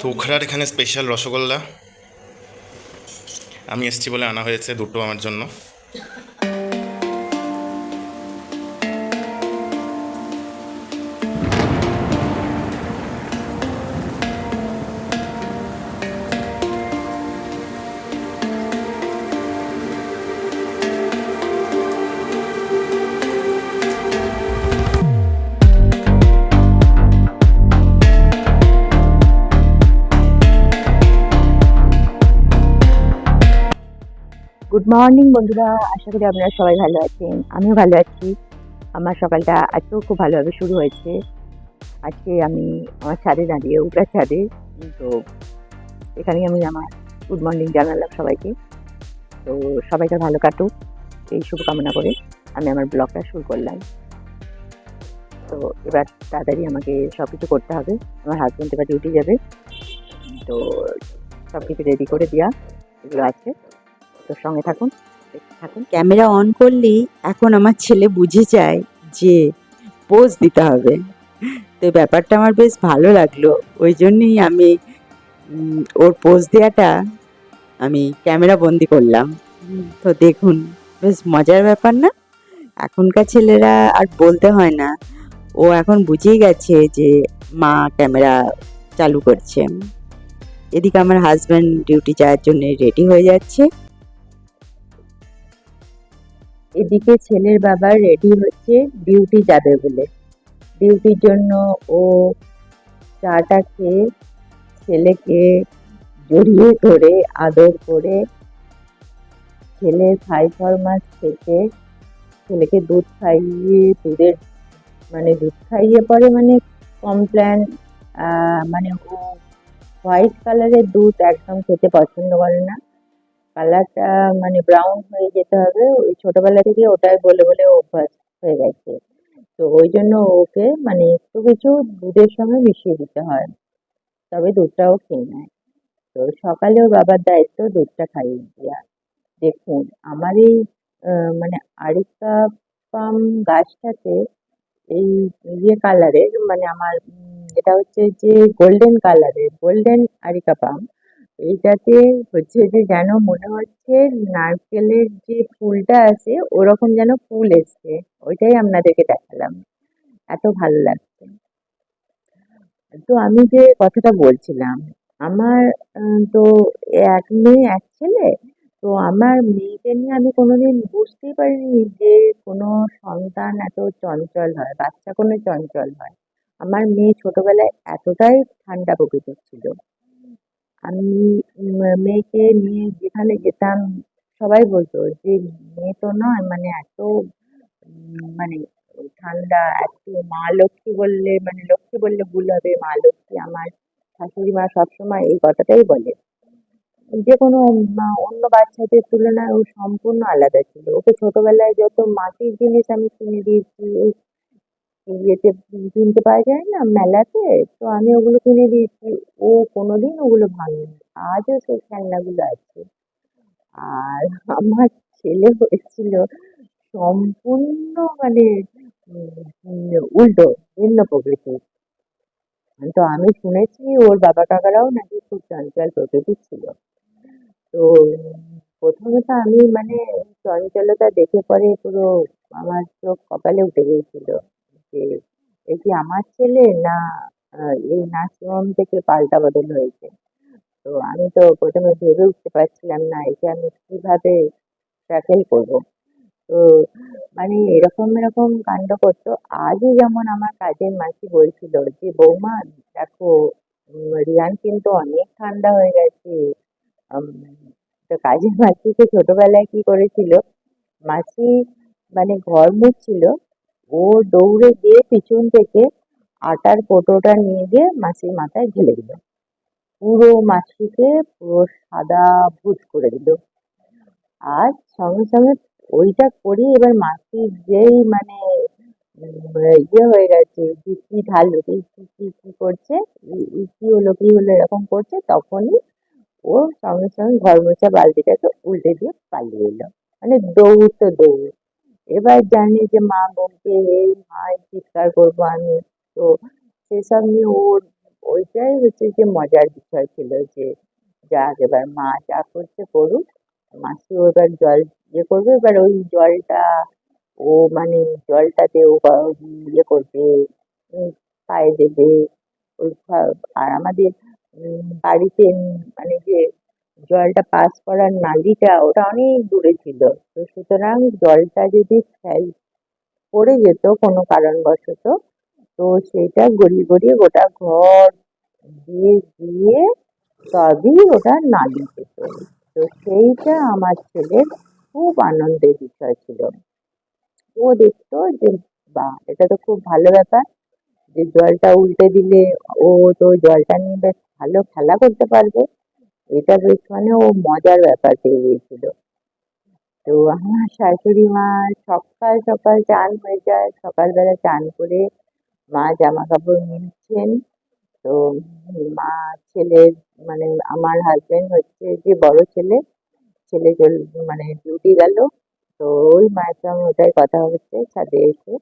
তো এখানে স্পেশাল রসগোল্লা। আমি এসছি বলে আনা হয়েছে দুটো আমার জন্য। মর্নিং বন্ধুরা। আশা করি আপনারা সবাই ভালো আছেন। আমিও ভালো আছি। আমার সকালটা আজকেও খুব ভালোভাবে শুরু হয়েছে। আজকে আমি আমার ছাদে দাঁড়িয়ে উপরা ছাদে। তো এখানেই আমি আমার গুড মর্নিং জানালাম সবাইকে। তো সবাইকে ভালো কাটুক। এই শুভকামনা করে আমি আমার ব্লগটা শুরু করলাম। তো এবার তাড়াতাড়ি আমাকে সব কিছু করতে হবে। আমার হাজব্যান্ড এবার ডিউটি যাবে। তো সব কিছু রেডি করে দেওয়া এগুলো আছে। তো সঙ্গে থাকুন থাকুন। ক্যামেরা অন করলেই এখন আমার ছেলে বুঝে যায় যে পোজ দিতে হবে। তো ব্যাপারটা আমার বেশ ভালো লাগল। ওই জন্যই আমি ওর পোজ দেওয়াটা আমি ক্যামেরা বন্দি করলাম। তো দেখুন, বেশ মজার ব্যাপার না? এখনকার ছেলেরা আর বলতে হয় না। ও এখন বুঝেই গেছে যে মা ক্যামেরা চালু করছে। এদিকে আমার হাজব্যান্ড ডিউটি যাওয়ার জন্য রেডি হয়ে যাচ্ছে। এদিকে ছেলের বাবা রেডি হচ্ছে ডিউটি যাবে বলে। ডিউটির জন্য ও চাটা খেয়ে ছেলেকে জড়িয়ে ধরে আদর করে ছেলে ছাই মাছ খেতে ছেলেকে দুধ খাইয়ে, দুধের মানে দুধ খাইয়ে পরে মানে কমপ্ল্যান মানে হোয়াইট কালারের দুধ একদম খেতে পছন্দ করে না। কালারটা মানে ব্রাউন হয়ে যেতে হবে। ওই ছোটবেলা থেকে ওটাই বলে বলে অভ্যাস হয়ে গেছে। তো ওই জন্য ওকে মানে একটু কিছু দুধের সঙ্গে মিশিয়ে দিতে হয়। তবে দুধটাও খেয়ে নেয়। তো সকালে ওর বাবার দায়িত্ব দুধটা খাইয়ে দেওয়া দেখুন, আমার এই মানে আরিকা পাম গাছটাতে এই ইয়ে কালারের মানে আমার এটা হচ্ছে যে গোল্ডেন কালারের গোল্ডেন আরিকা পাম। এইটাতে হচ্ছে যে যেন মনে হচ্ছে নারকেলের যে ফুলটা আছে, ওরকম যেন ফুল এসছে। ওইটাই আপনাদেরকে দেখালাম। এত ভালো লাগছে। তো আমি যে কথাটা বলছিলাম, আমার তো এক মেয়ে, এক ছেলে, তো আমার মেয়েকে নিয়ে আমি কোনোদিন বুঝতেই পারিনি যে কোনো সন্তান এত চঞ্চল হয়, বাচ্চা কোনো চঞ্চল হয়। আমার মেয়ে ছোটবেলায় এতটাই ঠান্ডা প্রকৃতির ছিল। আমি মেয়েকে নিয়ে যেখানে যেতাম, সবাই বলতো যে, মেয়ে তো নয় মানে এত মানে ঠান্ডা, এত মা লক্ষ্মী বললে মানে লক্ষ্মী বললে ভুল হবে, মা লক্ষ্মী আমার শাশুড়ি মা সবসময় এই কথাটাই বলে। যে কোনো অন্য বাচ্চাদের তুলনায় ও সম্পূর্ণ আলাদা ছিল। ওকে ছোটবেলায় যত মাটির জিনিস আমি কিনে দিয়েছি ইয়েতে কিনতে পাওয়া যায় না, মেলাতে। তো আমি ওগুলো কিনে দিয়েছি। ও কোনোদিন ওগুলো ভাঙেনি আজও সেই খেলনাগুলো আছে। আর আমার ছেলে হয়েছিল সম্পূর্ণ মানে উল্টো, ভিন্ন প্রকৃতির। তো আমি শুনেছি ওর বাবা কাকারাও নাকি খুব চঞ্চল প্রকৃতির ছিল। তো প্রথমে তো আমি মানে চঞ্চলতা দেখে পরে পুরো আমার চোখ কপালে উঠে গিয়েছিল। যে এ কি আমার ছেলে না এই নার্সিংহোম থেকে পাল্টা বদল হয়েছে। তো আমি তো প্রথমে ভেবে উঠতে পারছিলাম না, একে আমি কীভাবে ট্যাকেল করব। তো মানে এরকম এরকম কাণ্ড করতো। আজই যেমন আমার কাজের মাসি বলছিল যে, বৌমা, দেখো রিয়ান কিন্তু অনেক ঠান্ডা হয়ে গেছে। তো কাজের মাসিকে ছোটবেলায় কি করেছিল, মাসি মানে ঘর মুছছিল ও দৌড়ে গিয়ে পিছন থেকে আটার কৌটোটা নিয়ে গিয়ে মাসির মাথায় ঢেলে দিল। পুরো মাসিকে পুরো সাদা ভূত করে দিল। আর সঙ্গে সঙ্গে ওইটা করি এবার মাসি যেই মানে ইয়ে হয়ে গেছে যে কি ঢাললো, কি কি কি করছে কি হলো কি হলো, এরকম করছে, তখনই ও সঙ্গে সঙ্গে ঘর মোছা বালতিটাকে উল্টে দিয়ে পালিয়ে এলো। মানে দৌড় তো দৌড় এবার জানি যে মা বলছে এই মা চিৎকার করব আমি। তো সেসব নিয়ে ওর ওইটাই হচ্ছে যে মজার বিষয় ছিল যে, যাক এবার মা যা করছে করুক মাসিও এবার জল ইয়ে করবে, এবার ওই জলটা ও মানে জলটাতে ও ইয়ে করবে পায়ে দেবে, ওই আর আমাদের বাড়িতে মানে যে জলটা পাস করার নালিটা ওটা অনেক দূরে ছিল। তো সুতরাং জলটা যদি পড়ে যেত কোনো কারণবশত, তো সেটা গড়িয়ে গড়িয়ে গোটা ঘর দিয়ে দিয়ে তবেই ওটা নালি যেত তো সেইটা আমার ছেলের খুব আনন্দের বিষয় ছিল। ও দেখতো যে, বা, এটা তো খুব ভালো ব্যাপার যে জলটা উল্টে দিলে ও তো জলটা নিয়ে বেশ ভালো খেলা করতে পারবে। এটা বেশ মানে ও মজার ব্যাপার পেয়ে গিয়েছিল। তো আমার শাশুড়ি মা সকাল সকাল চান হয়ে যায়, সকালবেলা চান করে মা জামা কাপড় মিলছেন তো মা ছেলের মানে আমার হাজবেন্ড হচ্ছে যে বড় ছেলে ছেলে চল মানে ডিউটি গেল। তো ওই মায়ের সঙ্গে ওটাই কথা হচ্ছে, ছাদে এসে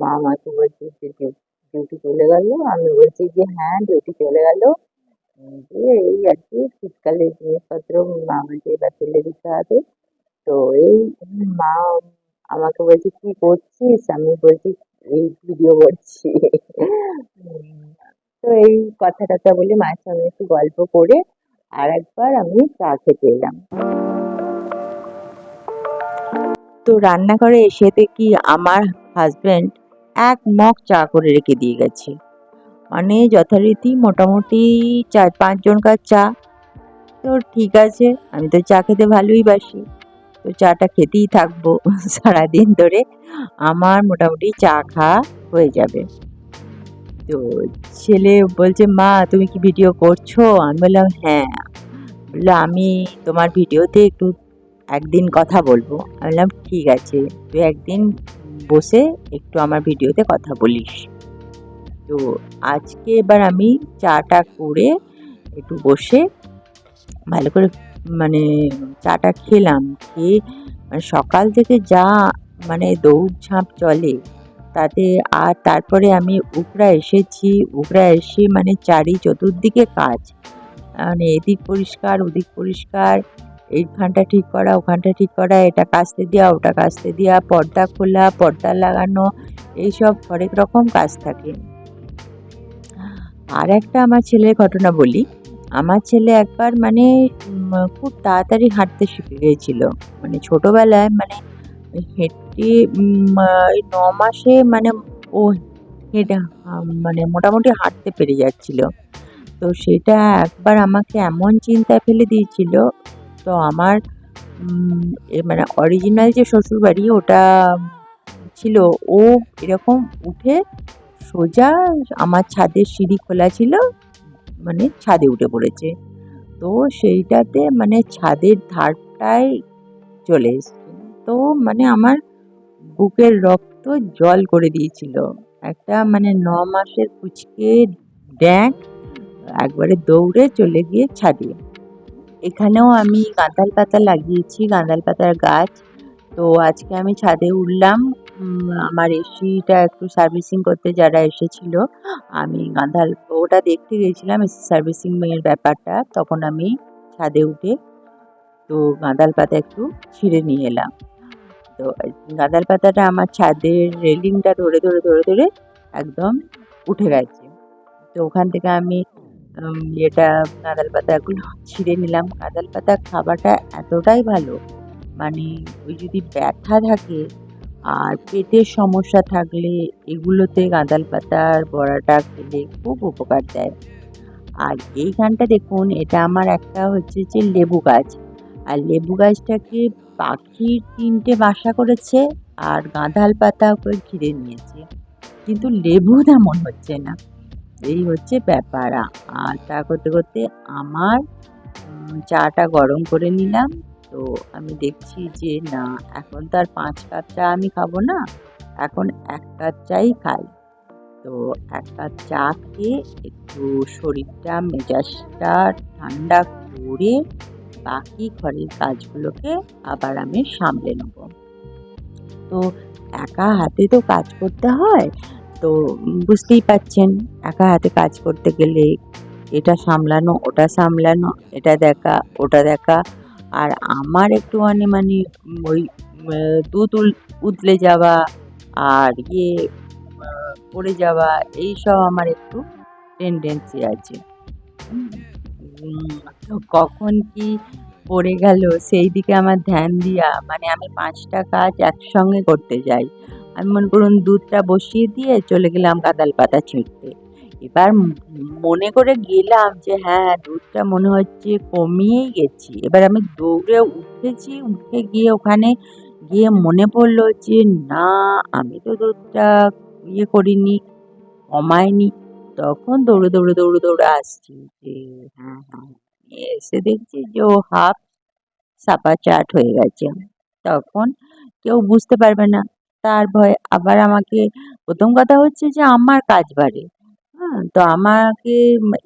মা আমাকে বলছে যে ডিউটি চলে গেল। আমি বলছি যে হ্যাঁ ডিউটি চলে গেল। কি শীতকালের জিনিসপত্র আমাকে এবার ফেলে দিতে হবে তো এই মা আমাকে বলছে কি করছিস আমি বলছি এই ভিডিও করছি তো এই কথা টথা বলে মায়ের সঙ্গে একটু গল্প করে আর একবার আমি চা খেতে এলাম তো রান্নাঘরে এসে দেখি আমার হাজবেন্ড এক মগ চা করে রেখে দিয়ে গেছে। মানে যথারীতি মোটামুটি চার পাঁচজনকার চা। তো ঠিক আছে, আমি তো চা খেতে ভালোই বাসি। তো চাটা খেতেই থাকব সারাদিন ধরে। আমার মোটামুটি চা খাওয়া হয়ে যাবে। তো ছেলে বলছে, মা, তুমি কি ভিডিও করছ? আমি বললাম হ্যাঁ। বলল, আমি তোমার ভিডিওতে একটু একদিন কথা বলব। আমি বললাম, ঠিক আছে, তুই একদিন বসে একটু আমার ভিডিওতে কথা বলিস। তো আজকে এবার আমি চাটা করে একটু বসে ভালো করে মানে চাটা খেলাম। খেয়ে মানে সকাল থেকে যা মানে দৌড়ঝাঁপ চলে, তাতে আর তারপরে আমি উকড়া এসেছি। উকড়া এসে মানে চারি চতুর্দিকে কাজ। মানে এদিক পরিষ্কার, ওদিক পরিষ্কার, এইখানটা ঠিক করা, ওখানটা ঠিক করা, এটা কাস্তে দেওয়া, ওটা কাস্তে দেওয়া, পর্দা খোলা, পর্দা লাগানো, এইসব হরেক রকম কাজ থাকে। আর একটা আমার ছেলের ঘটনা বলি। আমার ছেলে একবার মানে খুব তাড়াতাড়ি হাঁটতে শিখে গিয়েছিল। মানে ছোটোবেলায় মানে হেঁটে ন মাসে মানে ও হেঁটে মানে মোটামুটি হাঁটতে পেরে যাচ্ছিল। তো সেটা একবার আমাকে এমন চিন্তায় ফেলে দিয়েছিল। তো আমার মানে অরিজিনাল যে শ্বশুরবাড়ি ওটা ছিল, ও এরকম উঠে সোজা আমার ছাদের সিঁড়ি খোলা ছিল মানে ছাদে উঠে পড়েছে। তো সেইটাতে মানে ছাদের ধারটায় চলে এসছে। তো মানে আমার বুকের রক্ত জল করে দিয়েছিল। একটা মানে ন মাসের কুচকে ড্যাঁক একবারে দৌড়ে চলে গিয়ে ছাদে। এখানেও আমি গাঁদাল পাতা লাগিয়েছি, গাঁদাল পাতার গাছ। তো আজকে আমি ছাদে উঠলাম আমার এসিটা একটু সার্ভিসিং করতে যারা এসেছিল, আমি গাঁদাল ওটা দেখতে গিয়েছিলাম এসি সার্ভিসিং এর ব্যাপারটা, তখন আমি ছাদে উঠে তো গাঁদাল পাতা একটু ছিঁড়ে নিয়ে এলাম। তো গাঁদাল পাতাটা আমার ছাদের রেলিংটা ধরে ধরে ধরে ধরে একদম উঠে গেছে। তো ওখান থেকে আমি এটা গাঁদাল পাতাগুলো ছিঁড়ে নিলাম। গাঁদাল পাতা খাবারটা এতটাই ভালো মানে ওই যদি ব্যথা থাকে আর পেটের সমস্যা থাকলে এগুলোতে গাঁদাল পাতার বড়াটা খেলে খুব উপকার দেয়। আর এইখানটা দেখুন, এটা আমার একটা হচ্ছে যে লেবু গাছ। আর লেবু গাছটাকে পাখির তিনটে বাসা করেছে আর গাঁদাল পাতা করে ঘিরে নিয়েছে। কিন্তু লেবু তেমন হচ্ছে না। এই হচ্ছে ব্যাপার। আর তা করতে করতে আমার চাটা গরম করে নিলাম। তো আমি দেখছি যে, না, এখন তো আর পাঁচ কাপ চা আমি খাব না। এখন এক কাপ চাই খাই। তো এক কাপ চা খেয়ে একটু শরীরটা, মেজাজটা ঠান্ডা করে বাকি ঘরের কাজগুলোকে আবার আমি সামলে নেব। তো একা হাতে তো কাজ করতে হয়, তো বুঝতেই পাচ্ছেন একা হাতে কাজ করতে গেলে এটা সামলানো, ওটা সামলানো, এটা দেখা, ওটা দেখা। আর আমার একটুখানি মানে ওই দুধ উতলে যাওয়া আর ইয়ে পড়ে যাওয়া, এই সব আমার একটু টেন্ডেন্সি আছে। তো কখন কি পড়ে গেল সেই দিকে আমার ধ্যান দিয়া মানে আমি পাঁচটা কাজ একসঙ্গে করতে যাই। আমি মনে করুন দুধটা বসিয়ে দিয়ে চলে গেলাম কাদাল পাতা ছিঁড়তে। এবার মনে করে গেলাম যে হ্যাঁ দুধটা মনে হচ্ছে কমিয়েই গেছি। এবার আমি দৌড়ে উঠেছি, উঠে গিয়ে ওখানে গিয়ে মনে পড়ল যে না, আমি তো দুধটা ইয়ে করিনি কমায়নি তখন দৌড়ে দৌড়ে দৌড়ে দৌড়ে আসছি যে হ্যাঁ হ্যাঁ এসে দেখছি যে ও হাফ সাপা চাট হয়ে গেছে। তখন কেউ বুঝতে পারবে না। তার ভয় আবার আমাকে, প্রথম কথা হচ্ছে যে আমার কাজ বাড়ে। হ্যাঁ তো আমাকে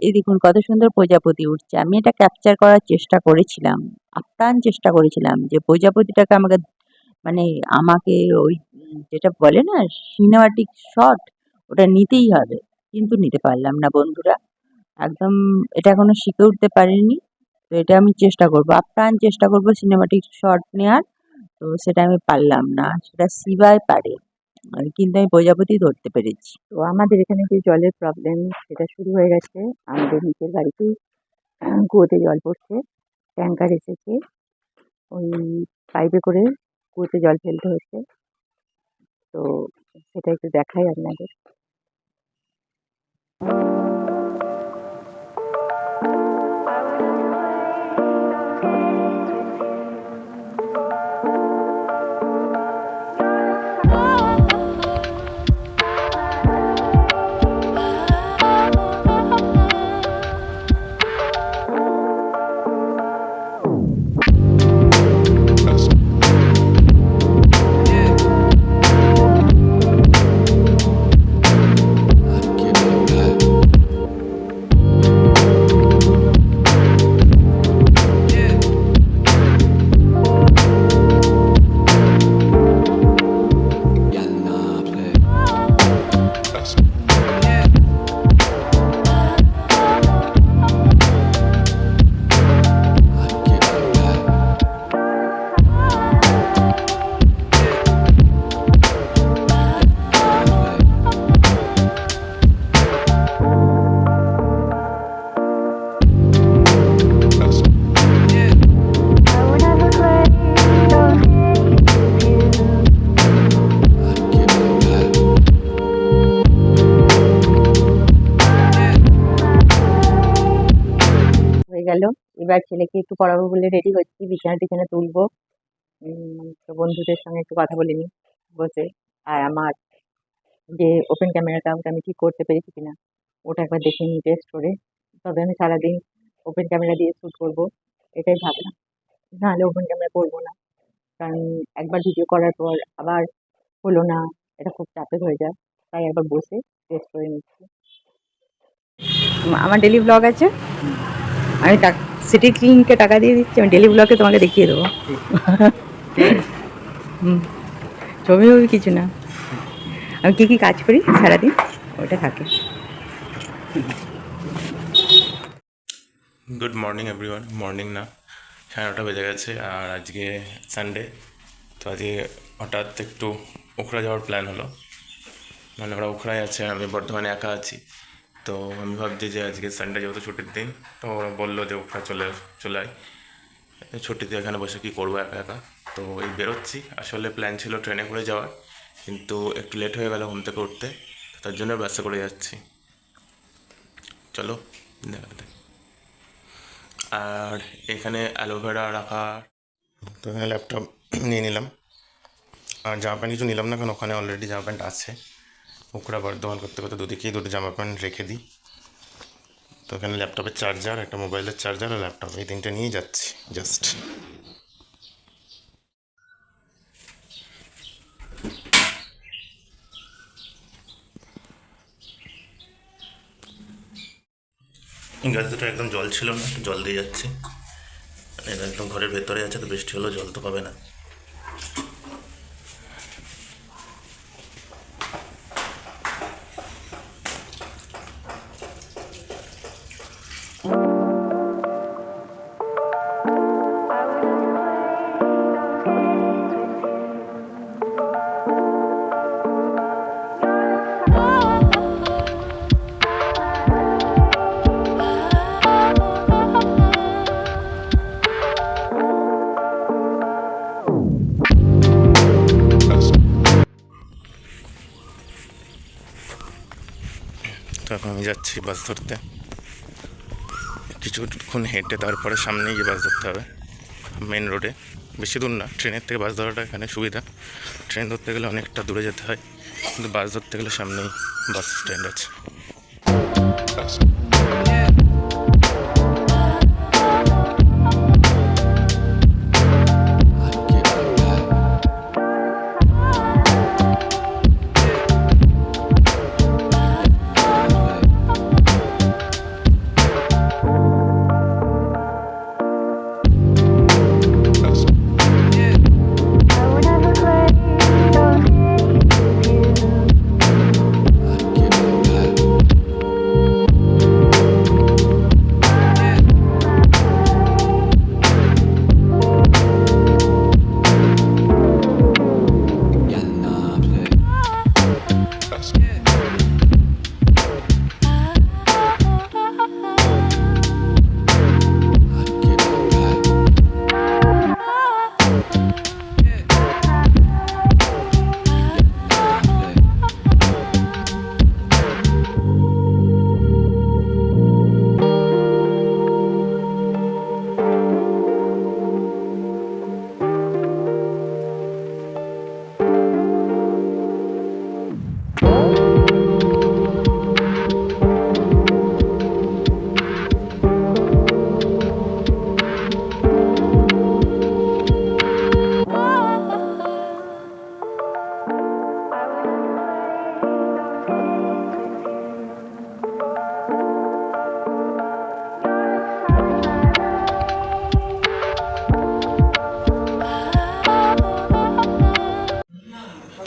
এই দেখুন কত সুন্দর প্রজাপতি উঠছে। আমি এটা ক্যাপচার করার চেষ্টা করেছিলাম, আপ্রাণ চেষ্টা করেছিলাম যে প্রজাপতিটাকে আমাকে মানে আমাকে ওই যেটা বলে না, সিনেমাটিক শট ওটা নিতেই হবে। কিন্তু নিতে পারলাম না বন্ধুরা। একদম এটা এখনও শিখে উঠতে পারিনি। তো এটা আমি চেষ্টা করব, আপ্রাণ চেষ্টা করব সিনেমাটিক শট নেওয়ার তো সেটা আমি পারলাম না, সেটা শিবাই পারে। কিন্তু আমি প্রজাপতি ধরতে পেরেছি। তো আমাদের এখানে যে জলের প্রবলেম সেটা শুরু হয়ে গেছে। আমাদের নিচের বাড়িতেই কুয়োতে জল পড়ছে। ট্যাঙ্কার এসেছে। ওই পাইপে করে কুয়োতে জল ফেলতে হচ্ছে। তো সেটা একটু দেখাই আপনাদের। ছেলেকে একটু পড়াবো বলে রেডি হচ্ছি। বিছানা টিছানা তুলবো। তো বন্ধুদের সঙ্গে একটু কথা বলে নিই। বসে আর আমার যে ওপেন ক্যামেরাটা ওটা আমি ঠিক করতে পেরেছি কিনা, ওটা একবার দেখে নিই টেস্ট করে। তবে আমি সারাদিন ওপেন ক্যামেরা দিয়ে শ্যুট করব। এটাই ভাবলাম। নাহলে ওপেন ক্যামেরা করব না। কারণ একবার ভিডিও করার পর আবার হলো না। এটা খুব চাপের হয়ে যায়। তাই একবার বসে টেস্ট করে নিচ্ছি। আমার ডেলি ব্লগ আছে? আমি সিটি ক্লিনকে টাকা দিয়ে দিচ্ছি, আমি ডেলি ব্লকে তোমাকে দেখিয়ে দেবো। হুম। ছবি ছবি কিছু না। আমি কী কী কাজ করি সারাদিন, ওটা থাকে। গুড মর্নিং এভরিওয়ান মর্নিং না, সাড়ে নটা বেজে গেছে, আর আজকে সানডে তো আজকে হঠাৎ একটু ওখরা যাওয়ার প্ল্যান হলো। মানে ওরা ওখরায় আছে, আমি বর্ধমানে একা আছি। তো আমি ভাবছি যে আজকে সানডে যেহেতু ছুটির দিন, তো ওরা বলল যে ওখরা চলে চলে আয়। ছুটিতে এখানে বসে কী করব একা একা? তো এই বেরোচ্ছি। আসলে প্ল্যান ছিল ট্রেনে করে যাওয়ার, কিন্তু একটু লেট হয়ে গেল ঘুম থেকে উঠতে, তার জন্য বাসে করে যাচ্ছি। চলো, দেখা আর এখানে অ্যালোভেরা রাখা। তো এখানে ল্যাপটপ নিয়ে নিলাম। আর জামা প্যান্ট কিছু নিলাম না, কারণ ওখানে অলরেডি জামা প্যান্ট আছে। ওকরা বর্ধমান করতে করতে দুদিকেই দুটো জামা প্যান্ট রেখে দিই। তো এখানে ল্যাপটপের চার্জার, একটা মোবাইলের চার্জার আর ল্যাপটপ। এই তিনটে নিয়ে যাচ্ছি জাস্ট গাছ দুটো একদম জল ছিল না, জল দিয়ে যাচ্ছি। একদম ঘরের ভেতরে আছে, তো বৃষ্টি হলেও জল তো পাবে না। যাচ্ছি বাস ধরতে। কিছুক্ষণ হেঁটে তারপরে সামনে গিয়ে বাস ধরতে হবে মেন রোডে বেশি দূর না, ট্রেনের থেকে বাস ধরাটা এখানে সুবিধা। ট্রেন ধরতে গেলে অনেকটা দূরে যেতে হয়, কিন্তু বাস ধরতে গেলে সামনেই বাস স্ট্যান্ড আছে।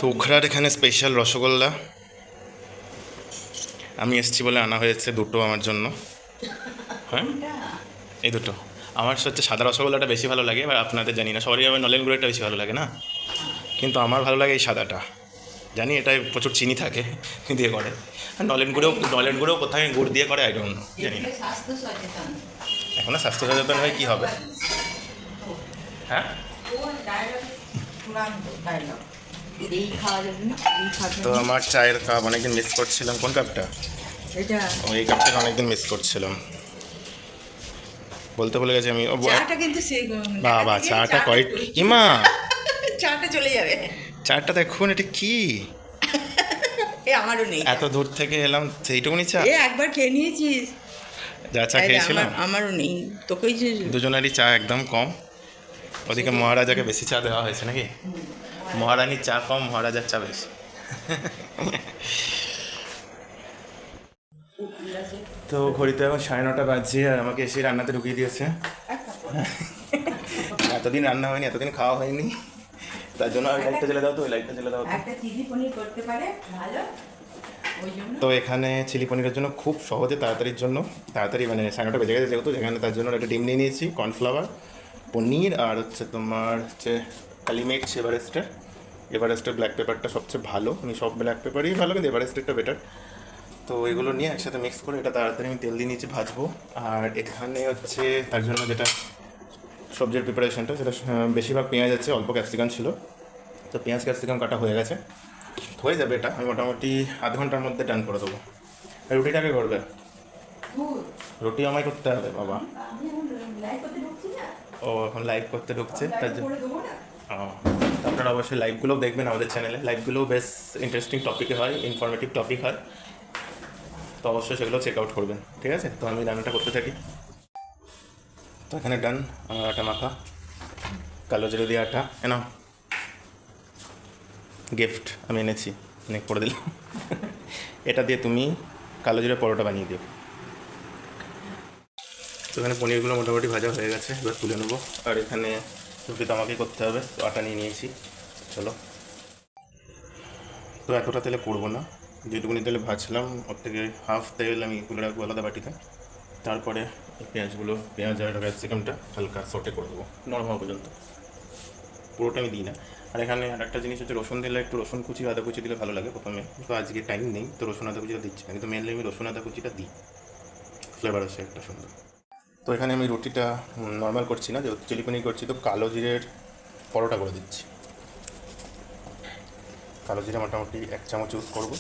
তো এখানে স্পেশাল রসগোল্লা। আমি এসেছি বলে আনা হয়েছে দুটো আমার জন্য। হ্যাঁ? এই দুটো। আমার হচ্ছে সাদা রসগোল্লাটা বেশি ভালো লাগে এবার আপনাদের জানি না, সবারই আবার নলেন গুঁড়োটা বেশি ভালো লাগে না? কিন্তু আমার ভালো লাগে এই সাদাটা। জানি এটায় প্রচুর চিনি থাকে দিয়ে করে। আর নলেন গুঁড়েও নলেন গুঁড়েও কোথায় গুড় দিয়ে করে? আই জানি না। এখন স্বাস্থ্য সচেতন হয়ে কী হবে? হ্যাঁ? তো আমার চায়ের কাপ অনেকদিন মিস করছিলাম। কোন কাপটা এটা। ও এই কাপটাকে অনেকদিন মিস করছিলাম। বলতে ভুলে গেছি আমি। চাটা কিন্তু সে বাবা চাটা কয়েক ইমা! চাটা চলে যাবে। চাটা দেখুন এটা কি? এ আমারও নেই। এত দূর থেকে এলাম সেইটুকুনি চা এ একবার খেয়ে নিয়েছিস। যা চা খেয়েছিলাম। আমারও নেই। তোকেই দুজনেরই চা একদম কম। ওদিকে মহারাজাকে বেশি চা দেওয়া হয়েছে নাকি? মহারানীর চা কম মহারাজার চা বেশি। তো ঘড়িতে এখন সাড়ে নটা বাজছে আর আমাকে এসে রান্নাতে ঢুকিয়ে দিয়েছে। এতদিন রান্না হয়নি এতদিন খাওয়া হয়নি। তার জন্য ওই লাইটটা জ্বেলে দাও তো ওই লাইটটা জ্বেলে দাও তো। একটা চিলি পনির করতে পারে ভালো। ওই জন্য। তো এখানে চিলি পনিরের জন্য খুব সহজে তাড়াতাড়ির জন্য তাড়াতাড়ি মানে সাড়ে নটা বেজে গেছে যেহেতু যেখানে তার জন্য একটা ডিম নিয়ে নিয়েছি কর্নফ্লাওয়ার পনির আর হচ্ছে তোমার হচ্ছে কালিমেট এভারেস্টের এভারেস্টের ব্ল্যাক পেপারটা সবচেয়ে ভালো। আমি সব ব্ল্যাক পেপারই ভালো কিন্তু এভারেস্টেরটা বেটার তো এগুলো নিয়ে একসাথে মিক্স করে এটা তাড়াতাড়ি আমি তেল দিয়ে নিচে ভাজবো। আর এখানে হচ্ছে তার জন্য যেটা সবজির প্রিপারেশনটা সেটা বেশিরভাগ পেঁয়াজ আছে অল্প ক্যাপসিকাম ছিল। তো পেঁয়াজ ক্যাপসিকাম কাটা হয়ে গেছে। হয়ে যাবে এটা আমি মোটামুটি আধ ঘণ্টার মধ্যে ডান করে দেবো। আর রুটিটাকে করবে রুটি আমায় করতে হবে বাবা। ও এখন লাইভ করতে ঢুকছে তার জন্য আপনারা অবশ্যই লাইভগুলোও দেখবেন আমাদের চ্যানেলে লাইভগুলোও বেশ ইন্টারেস্টিং টপিকে হয় ইনফরমেটিভ টপিক হয়। তো অবশ্যই সেগুলো চেক আউট করবেন, ঠিক আছে? তো আমি রান্নাটা করতে থাকি। তো এখানে ডান আমার আটা মাখা, কালো জিরে দিয়ে আটা এনাও গিফট আমি এনেছি অনেক করে দিলাম। এটা দিয়ে তুমি কালো জিরে পরোটা বানিয়ে দিও। তো এখানে পনিরগুলো মোটামুটি ভাজা হয়ে গেছে, এবার তুলে নেব। আর এখানে রুটি তো আমাকেই করতে হবে তো আটা নিয়ে নিয়েছি, চলো। তো এতটা তেলে করব না, যেটুকুনি তেলে ভাজলাম, ওর থেকে হাফ তেল আমি তুলে রাখব আলাদা বাটিতে। তারপরে পেঁয়াজগুলো, পেঁয়াজ আর ক্যাপসিকামটা হালকা সটে করে দেবো, নরম হওয়া পর্যন্ত। পুরোটা আমি দিই না। আর এখানে আর একটা জিনিস হচ্ছে, রসুন দিলে একটু রসুন কুচি, আদা কুচি দিলে ভালো লাগে প্রথমে। তো আজকে টাইম নেই, তো রসুন, আদা কুচিটা দিচ্ছি কিন্তু মেনলি আমি রসুন, আদা কুচিটা দিই। ফ্লেভার আছে একটা সুন্দর। তো এখানে আমি রুটিটা নর্মাল করছি না যেহেতু চিলি পনির করছি তো কালো জিরের পরোটা করে দিচ্ছি। কালো জিরে মোটামুটি এক চামচ ইউজ করব।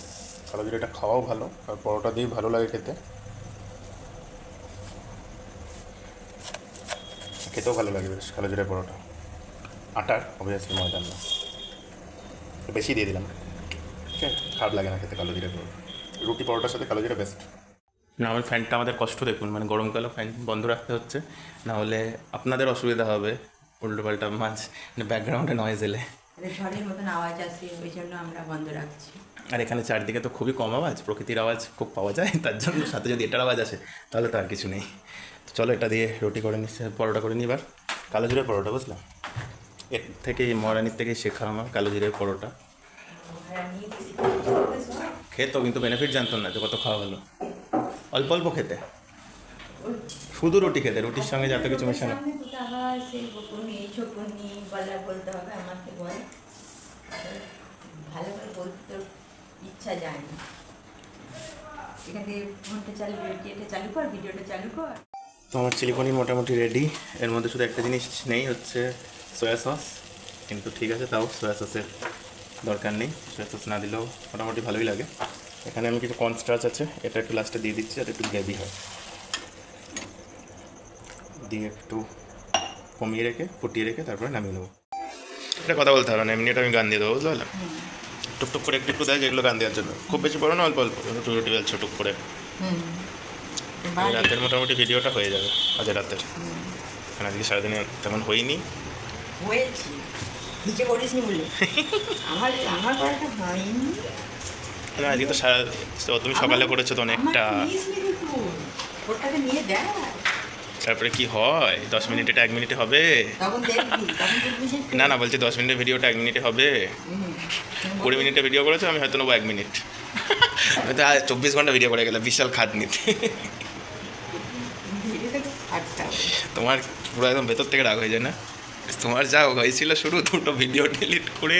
কালো জিরেটা খাওয়াও ভালো আর পরোটা দিয়েই ভালো লাগে খেতে। খেতেও ভালো লাগে বেশ কালো জিরা পরোটা। আটার অবভিয়াসলি ময়দার না বেশি দিয়ে দিলাম। ঠিক আছে খারাপ লাগে না খেতে কালো জিরা পরোটা। রুটি পরোটার সাথে কালো জিরা বেস্ট না আমার ফ্যানটা আমাদের কষ্ট দেখুন মানে গরমকালে ফ্যান বন্ধ রাখতে হচ্ছে না হলে আপনাদের অসুবিধা হবে উল্টো পাল্টা মাঝ মানে ব্যাকগ্রাউন্ডে নয়েজ এলে। মানে ঝড়ের মতন আওয়াজ আসে ওই জন্য আমরা বন্ধ রাখছি। আর এখানে চারদিকে তো খুবই কম আওয়াজ প্রকৃতির আওয়াজ খুব পাওয়া যায় তার জন্য সাথে যদি এটার আওয়াজ আসে তাহলে তো আর কিছু নেই। তো চলো এটা দিয়ে রুটি করে নিচ্ছে পরোটা করে নিই এবার। কালো জিরের পরোটা বুঝলাম এর থেকে মহারানির থেকেই শেখা আমার কালো জিরের পরোটা। খেতো কিন্তু বেনিফিট জানতো না যে কত খাওয়া হলো। অল্প অল্প খেতে। শুধু রুটি খেতে রুটির সঙ্গে যাতে কিছু মেশানো। ভালো করে বলতে ইচ্ছা যায় না এখান থেকে ফোনটা চালু ভিডিওটা চালু কর ভিডিওটা চালু কর। তো আমার চিলি পনির মোটামুটি রেডি এর মধ্যে শুধু একটা জিনিস নেই হচ্ছে সয়া সস কিন্তু ঠিক আছে তাও সয়া সসের দরকার নেই। সয়া সস না দিলেও মোটামুটি ভালোই লাগে। এখানে আমি কিছু কর্নস্টার্চ আছে এটা একটু লাস্টে দিয়ে দিচ্ছি যাতে একটু গ্রেভি হয়। দিয়ে একটু কমিয়ে রেখে ফুটিয়ে রেখে তারপরে নামিয়ে নেব। এটা কথা বলতে হবে না এমনি এটা আমি গান দিয়ে দেবো বুঝতে পারলাম? টুকটুক করে একটু একটু দেয় যেগুলো গান দেওয়ার জন্য। খুব বেশি বড় না অল্প অল্প। রুটি রুটি বেলছো টুক করে। রাতের মোটামুটি ভিডিওটা হয়ে যাবে আজ রাতের। কারণ আজকে সারাদিনে তেমন হয়নি হয়েছি। নিচে করিসনি বলে? আমার আমার করাটা হয়নি। না আজকে তো সারা তুমি সকালে করেছ তো অনেকটা। তারপরে কি হয়? দশ মিনিট এটা এক মিনিটে হবে? না না বলছি দশ মিনিটের ভিডিওটা এক মিনিটে হবে। কুড়ি মিনিটে ভিডিও করেছ আমি হয়তো নেব এক মিনিট। আমি তো আজ চব্বিশ ঘণ্টা ভিডিও করে গেলাম বিশাল ভিডিওটা আটটা তোমার পুরো একদম ভেতর থেকে রাগ হয়ে যায় না? তোমার যা হয়েছিল শুরু দুটো ভিডিও ডিলিট করে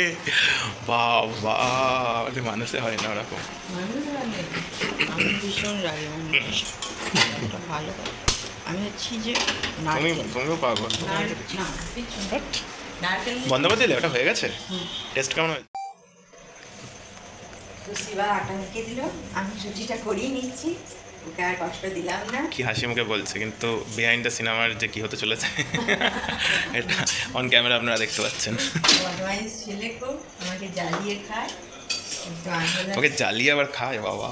বাবা মানে মানুষে হয় না ওরকম। আমি হচ্ছি যে তুমি তুমিও পাগল। বন্ধ করে দিলে ওটা হয়ে গেছে? টেস্ট কেমন হয়েছে? আটা মেখে দিল। আমি সুজিটা করিয়ে নিচ্ছি। ওকে আর কষ্ট দিলাম না। কি হাসি মুখে বলছে কিন্তু বিহাইন্ড দ্য সিনেমার যে কি হতে চলেছে এটা অন ক্যামেরা আপনারা দেখতে পাচ্ছেন। ছেলে আমাকে জ্বালিয়ে খায়। ওকে জ্বালিয়ে আবার খায় বাবা।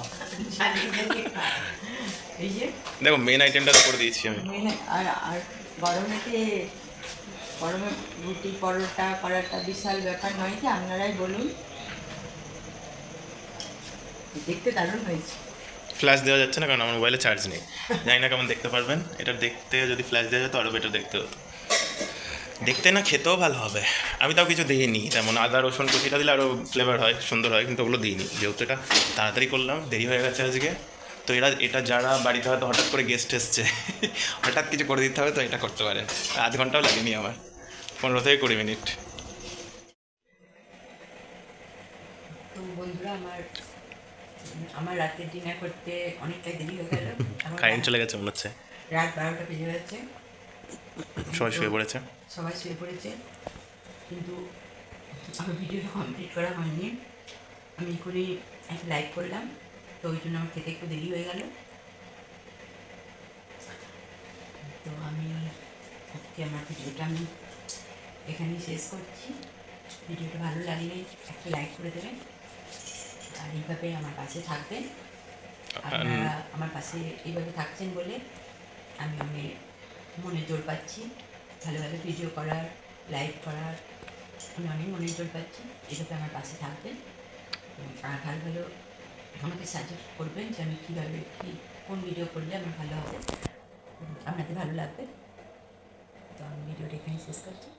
দেখো মেন আইটেমটা করে দিয়েছি আমি। আর আর গরমেতে গরমে রুটি পরোটা করাটা বিশাল ব্যাপার নয় কি? আপনারাই বলুন। দেখতে দারুণ হয়েছে। ফ্ল্যাশ দেওয়া যাচ্ছে না, কারণ আমার মোবাইলে চার্জ নেই। জানি না কেমন দেখতে পারবেন। এটা দেখতে যদি ফ্ল্যাশ দেওয়া যেত আরও বেটার দেখতে হতো। দেখতে না খেতেও ভালো হবে। আমি তাও কিছু দিইনি। তেমন আদা, রসুন, কুচিটা দিলে আরও ফ্লেভার হয়, সুন্দর হয়, কিন্তু ওগুলো দিইনি। যেহেতু এটা তাড়াতাড়ি করলাম, দেরি হয়ে গেছে আজকে। তো এরা, এটা যারা বাড়িতে হয়তো হঠাৎ করে গেস্ট এসছে, হঠাৎ কিছু করে দিতে হবে তো এটা করতে পারেন। আধ ঘন্টাও লাগেনি আমার। পনেরো থেকে কুড়ি মিনিট। আমার রাতের ডিনার করতে অনেকটা দেরি হয়ে গেল। কারেন্ট চলে গেছে মনে হচ্ছে। রাত বারোটা বেজে গেছে। সবাই শুয়ে পড়েছে। সবাই শুয়ে পড়েছে। কিন্তু আমার ভিডিওটা কমপ্লিট করা হয়নি। আমি এখনই একটা লাইক করলাম। তো ওই জন্য আমার খেতে একটু দেরি হয়ে গেল। তো আমি আজকে আমার ভিডিওটা আমি এখানেই শেষ করছি। ভিডিওটা ভালো লাগলে একটা লাইক করে দেবেন। আর আমার পাশে থাকবেন। আপনারা আমার পাশে এইভাবে থাকছেন বলে আমি আমি মনে জোর পাচ্ছি। ভালো ভালো ভিডিও করার লাইভ করার আমি অনেক মনে জোর পাচ্ছি। এটাতে আমার পাশে থাকবেন। আর ভালো ভালো আমাকে সাজেস্ট করবেন যে আমি কীভাবে কী কোন ভিডিও করলে আমার ভালো হবে। আপনাদের ভালো লাগবে। তো আমি ভিডিওটা এখানে শেষ করছি।